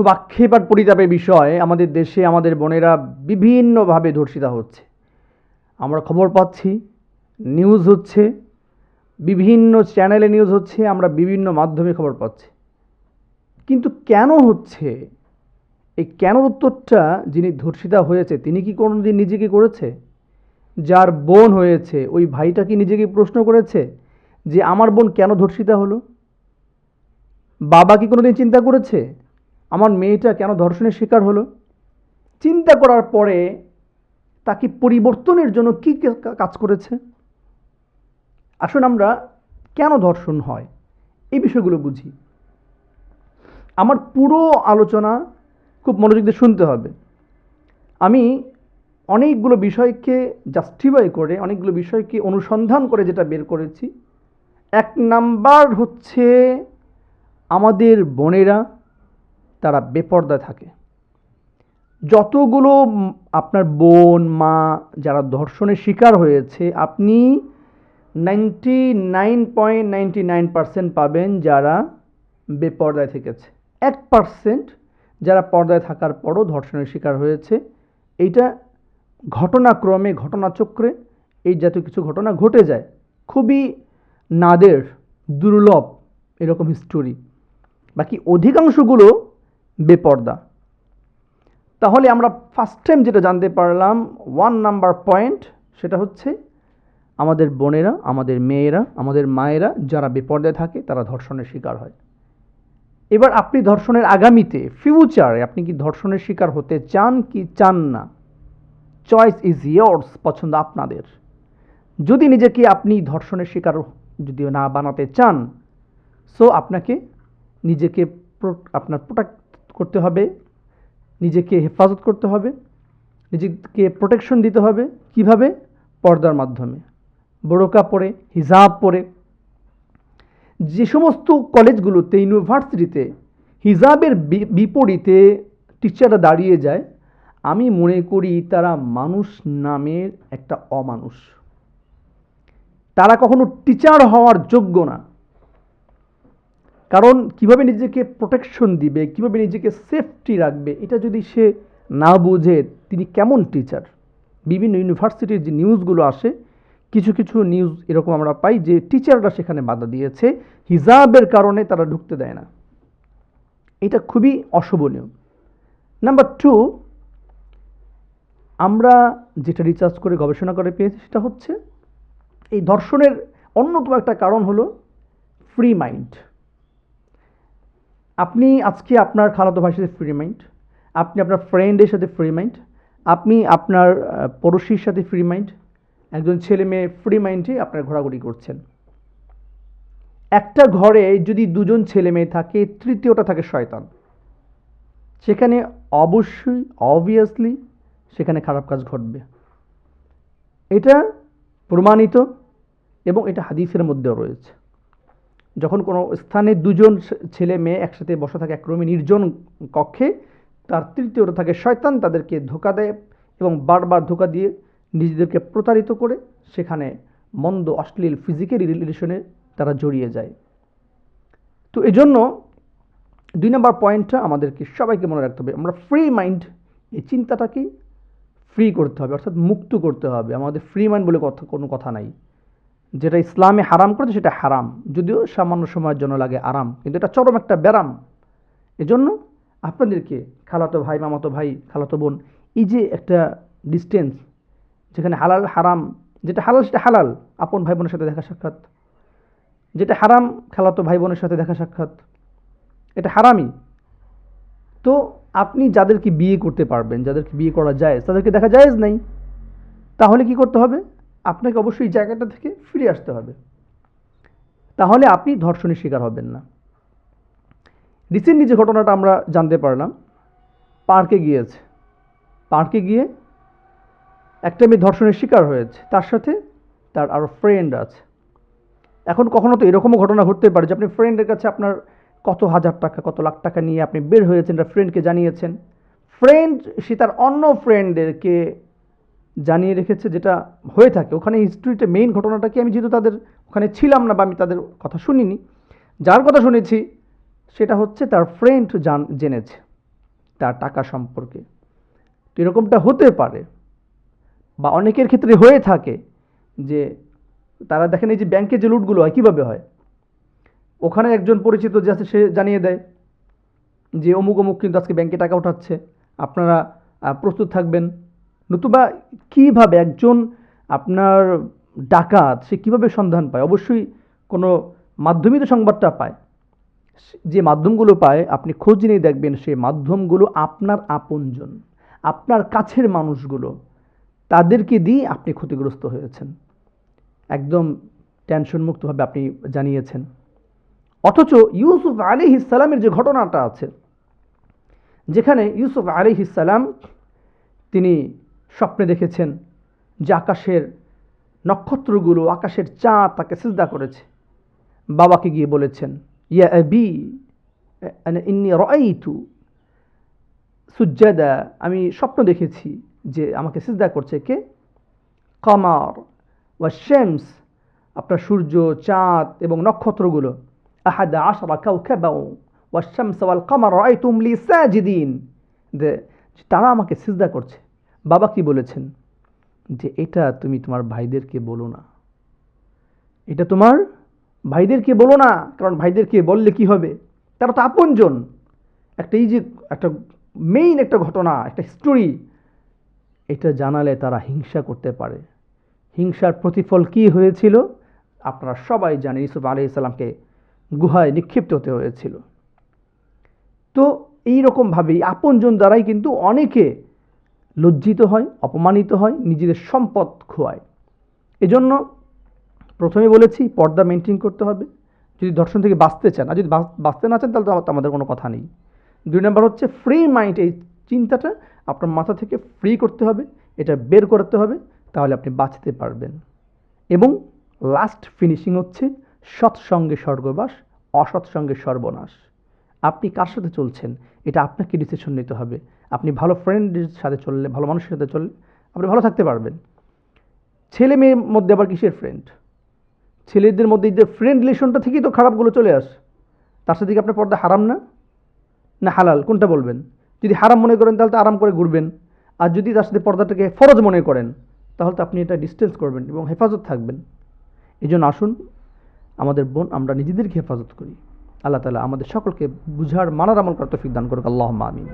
খুব আক্ষেপ আর পরিতাপের বিষয়, আমাদের দেশে আমাদের বোনেরা বিভিন্নভাবে ধর্ষিতা হচ্ছে। আমরা খবর পাচ্ছি নিউজ হচ্ছে, বিভিন্ন চ্যানেলে নিউজ হচ্ছে, আমরা বিভিন্ন মাধ্যমে খবর পাচ্ছি। কিন্তু কেন হচ্ছে? এই কেন উত্তরটা যিনি ধর্ষিতা হয়েছে, তিনি কি কোনোদিন নিজেকে করেছে? যার বোন হয়েছে, ওই ভাইটা কি নিজেকে প্রশ্ন করেছে যে, আমার বোন কেন ধর্ষিতা হলো? বাবা কি কোনোদিন চিন্তা করেছে? আমার মেয়েটা কেন ধর্ষণের শিকার হলো? চিন্তা করার পরে তাকে পরিবর্তনের জন্য কী কাজ করেছে? আসুন আমরা কেন ধর্ষণ হয়? এই বিষয়গুলো বুঝি। আমার পুরো আলোচনা খুব মনোযোগ দিয়ে শুনতে হবে। আমি অনেকগুলো বিষয়কে জাস্টিফাই করে, অনেকগুলো বিষয়কে অনুসন্ধান করে যেটা বের করেছি। এক নাম্বার হচ্ছে আমাদের বোনেরা তারা বেপর্দায় থাকে। যতগুলো আপনার বোন, মা যারা ধর্ষণের শিকার হয়েছে, আপনি ninety nine point ninety nine percent পাবেন যারা বেপর্দায় থেকেছে। এক পার্সেন্ট যারা পর্দায় থাকার পরও ধর্ষণের শিকার হয়েছে। এইটা ঘটনাক্রমে, ঘটনাচক্রে এই জাতীয় কিছু ঘটনা ঘটে যায়। খুবই নাদের, দুর্লভ এরকম হিস্টোরি বাকি অধিকাংশগুলো বেপর্দা। তাহলে আমরা ফার্স্ট টাইম যেটা জানতে পারলাম ওয়ান নাম্বার পয়েন্ট সেটা হচ্ছে আমাদের বোনেরা, আমাদের মেয়েরা, আমাদের মায়েরা যারা বেপর্দায় থাকে, তারা ধর্ষণের শিকার হয়। এবার আপনি ধর্ষণের আগামীতে ফিউচারে আপনি কি ধর্ষণের শিকার হতে চান কি চান না? চয়েস ইজ ইয়ার্স পছন্দ আপনাদের। যদি নিজেকে আপনি ধর্ষণের শিকার যদি না বানাতে চান সো আপনাকে নিজেকে আপনার প্রোটেক্ট করতে হবে, নিজেকে হেফাজত করতে হবে, নিজেকে প্রোটেকশন দিতে হবে। কীভাবে? পর্দার মাধ্যমে। বোরকা পরে, হিজাব পরে। যে সমস্ত কলেজগুলোতে ইউনিভার্সিটিতে হিজাবের বিপরীতে টিচাররা দাঁড়িয়ে যায়, আমি মনে করি তারা মানুষ নামের একটা অমানুষ। তারা কখনো টিচার হওয়ার যোগ্য না। কারণ কীভাবে নিজেকে প্রোটেকশন দিবে, কীভাবে নিজেকে সেফটি রাখবে, এটা যদি সে না বোঝে, তিনি কেমন টিচার বিভিন্ন ইউনিভার্সিটির যে নিউজগুলো আসে, কিছু কিছু নিউজ এরকম আমরা পাই যে টিচাররা সেখানে বাধা দিয়েছে, হিজাবের কারণে তারা ঢুকতে দেয় না। এটা খুবই অশোভনীয়। নাম্বার টু আমরা যেটা রিচার্জ করে গবেষণা করে পেয়েছি সেটা হচ্ছে, এই ধর্ষণের অন্যতম একটা কারণ হলো ফ্রি মাইন্ড আপনি আজকে আপনার খালাতো ভাইয়ের সাথে ফ্রি মাইন্ড আপনি আপনার ফ্রেন্ডের সাথে ফ্রি মাইন্ড আপনি আপনার পড়োশির সাথে ফ্রি মাইন্ড একজন ছেলে মেয়ে ফ্রি মাইন্ডে আপনার ঘোরাঘুরি করছেন। একটা ঘরে যদি দুজন ছেলে মেয়ে থাকে, তৃতীয়টা থাকে শয়তান। সেখানে অবশ্যই অবভিয়াসলি সেখানে খারাপ কাজ ঘটবে। এটা প্রমাণিত এবং এটা হাদিসের মধ্যেও রয়েছে। যখন কোনো স্থানে দুজন ছেলে মেয়ে একসাথে বসা থাকে এক রুমে নির্জন কক্ষে, তার তৃতীয়টা থাকে শয়তান, তাদেরকে ধোকা দেয় এবং বারবার ধোকা দিয়ে নিজেদেরকে প্রতারিত করে, সেখানে মন্দ, অশ্লীল ফিজিক্যাল রিলেশনে তারা জড়িয়ে যায়। তো এজন্য দুই নম্বর পয়েন্টটা আমাদেরকে সবাইকে মনে রাখতে হবে। আমরা ফ্রি মাইন্ড এই চিন্তাটাকে ফ্রি করতে হবে, অর্থাৎ মুক্ত করতে হবে। আমাদের ফ্রি মাইন্ড বলে কথা, কোনো কথা নাই। যেটা ইসলামে হারাম করেছে সেটা হারাম। যদিও সামান্য সময়ের জন্য লাগে আরাম, কিন্তু এটা চরম একটা ব্যারাম। এজন্য আপনাদেরকে খালাতো ভাই, মামাতো ভাই, খালাতো বোন, এই যে একটা ডিস্টেন্স যেখানে হালাল হারাম, যেটা হালাল সেটা হালাল, আপন ভাই বোনের সাথে দেখা সাক্ষাৎ। যেটা হারাম, খালাতো ভাই বোনের সাথে দেখা সাক্ষাৎ। এটা হারামই। তো আপনি যাদেরকে বিয়ে করতে পারবেন, যাদেরকে বিয়ে করা যায় তাদেরকে দেখা জায়েজ নাই। তাহলে কি করতে হবে? আপনাকে অবশ্যই এই জায়গাটা থেকে ফিরে আসতে হবে। তাহলে আপনি ধর্ষণের শিকার হবেন না। রিসেন্টলি যে ঘটনাটা আমরা জানতে পারলাম, পার্কে গিয়েছে। পার্কে গিয়ে একটা মেয়ে ধর্ষণের শিকার হয়েছে। তার সাথে তার আরও ফ্রেন্ড আছে। এখন কখনো তো এরকমও ঘটনা ঘটতে পারে যে আপনি ফ্রেন্ডের কাছে আপনার কত হাজার টাকা, কত লাখ টাকা নিয়ে আপনি বের হয়েছেন এটা ফ্রেন্ডকে জানিয়েছেন। ফ্রেন্ড সে তার অন্য ফ্রেন্ডদেরকে জানিয়ে রেখেছে যেটা হয়ে থাকে। ওখানে হিস্ট্রিতে মেইন ঘটনাটা কি? আমি যেহেতু তাদের ওখানে ছিলাম না বা আমি তাদের কথা শুনিনি, যার কথা শুনেছি সেটা হচ্ছে তার ফ্রেন্ড জান, জেনেছে তার টাকা সম্পর্কে। তো এরকমটা হতে পারে বা অনেকের ক্ষেত্রে হয়ে থাকে যে তারা দেখেন এই যে ব্যাংকে যে লুটগুলো হয়, কীভাবে হয়? ওখানে একজন পরিচিত যে আছে সে জানিয়ে দেয় যে অমুক অমুক কিন্তু আজকে ব্যাংকে টাকা উঠাচ্ছে আপনারা প্রস্তুত থাকবেন। নতুবা কীভাবে একজন আপনার ডাকাত, সে কীভাবে সন্ধান পায়? অবশ্যই কোনো মাধ্যমই তো সংবাদটা পায়। যে মাধ্যমগুলো পায়, আপনি খোঁজ নিয়ে দেখবেন সেই মাধ্যমগুলো আপনার আপনজন, আপনার কাছের মানুষগুলো। তাদেরকে দিয়ে আপনি ক্ষতিগ্রস্ত হয়েছেন। একদম টেনশনমুক্তভাবে আপনি জানিয়েছেন। অথচ ইউসুফ আলী ইসালামের যে ঘটনাটা আছে, যেখানে ইউসুফ আলী ইসালাম তিনি স্বপ্নে দেখেছেন যে আকাশের নক্ষত্রগুলো, আকাশের চাঁদ তাকে সিজদা করেছে। বাবাকে গিয়ে বলেছেন, ইয়া আনা ইন্নি রাআইতু সুজ্জাদা। আমি স্বপ্ন দেখেছি যে আমাকে সিজদা করছে কে? কমার ওয়া শেমস, আপনার সূর্য, চাঁদ এবং নক্ষত্রগুলো। আহাদা আশরা কাউকাবা ওয়া শামস ওয়াল কমার রাআইতুম লি সাজিদিন। তারা আমাকে সিজদা করছে। বাবা কি বলেছেন? যে এটা তুমি তোমার ভাইদেরকে বলো না। এটা তোমার ভাইদেরকে বলো না, কারণ ভাইদেরকে বললে কি হবে? তারা তো আপনজন। একটা এই যে একটা মেইন একটা ঘটনা, একটা স্টোরি এটা জানালে তারা হিংসা করতে পারে। হিংসার প্রতিফল কি হয়েছিল? আপনারা সবাই জানেন ইসুফ আলি ইসলামকে গুহায় নিক্ষিপ্ত হতে হয়েছিল। তো এই রকমভাবেই আপনজন দ্বারাই কিন্তু অনেকে লজ্জিত হয়, অপমানিত হয়, নিজেদের সম্পদ খোয়ায়। এজন্য প্রথমে বলেছি, পর্দা মেনটেন করতে হবে। যদি ধর্ষণ থেকে বাঁচতে চান, আর যদি বাঁচ- বাঁচতে না চান, তাহলে তো আমাদের কোনো কথা নেই। দুই নম্বর হচ্ছে ফ্রি মাইন্ড এই চিন্তাটা আপনার মাথা থেকে ফ্রি করতে হবে, এটা বের করতে হবে, তাহলে আপনি বাঁচতে পারবেন। এবং লাস্ট ফিনিশিং হচ্ছে, সৎসঙ্গে স্বর্গবাস, অসৎসঙ্গে সর্বনাশ। আপনি কার সাথে চলছেন? এটা আপনাকে ডিসিশন নিতে হবে। আপনি ভালো ফ্রেন্ডের সাথে চললে, ভালো মানুষের সাথে চললে আপনি ভালো থাকতে পারবেন। ছেলে মেয়ের মধ্যে আবার কিসের ফ্রেন্ড ছেলেদের মধ্যে যে ফ্রেন্ড রিলেশনটা থেকেই তো খারাপগুলো চলে আস। তার সাথে কি আপনার পর্দা হারাম না? না হালাল, কোনটা বলবেন? যদি হারাম মনে করেন তাহলে তো আরাম করে ঘুরবেন। আর যদি তার সাথে পর্দাটাকে ফরজ মনে করেন, তাহলে তো আপনি এটা ডিস্টেন্স করবেন এবং হেফাজত থাকবেন। এই জন্য আসুন, আমাদের বোন, আমরা নিজেদেরকে হেফাজত করি। আল্লাহ তালা আমাদের সকলকে বুঝার মানার আমল করার দান করুক। আল্লাহ আমিন।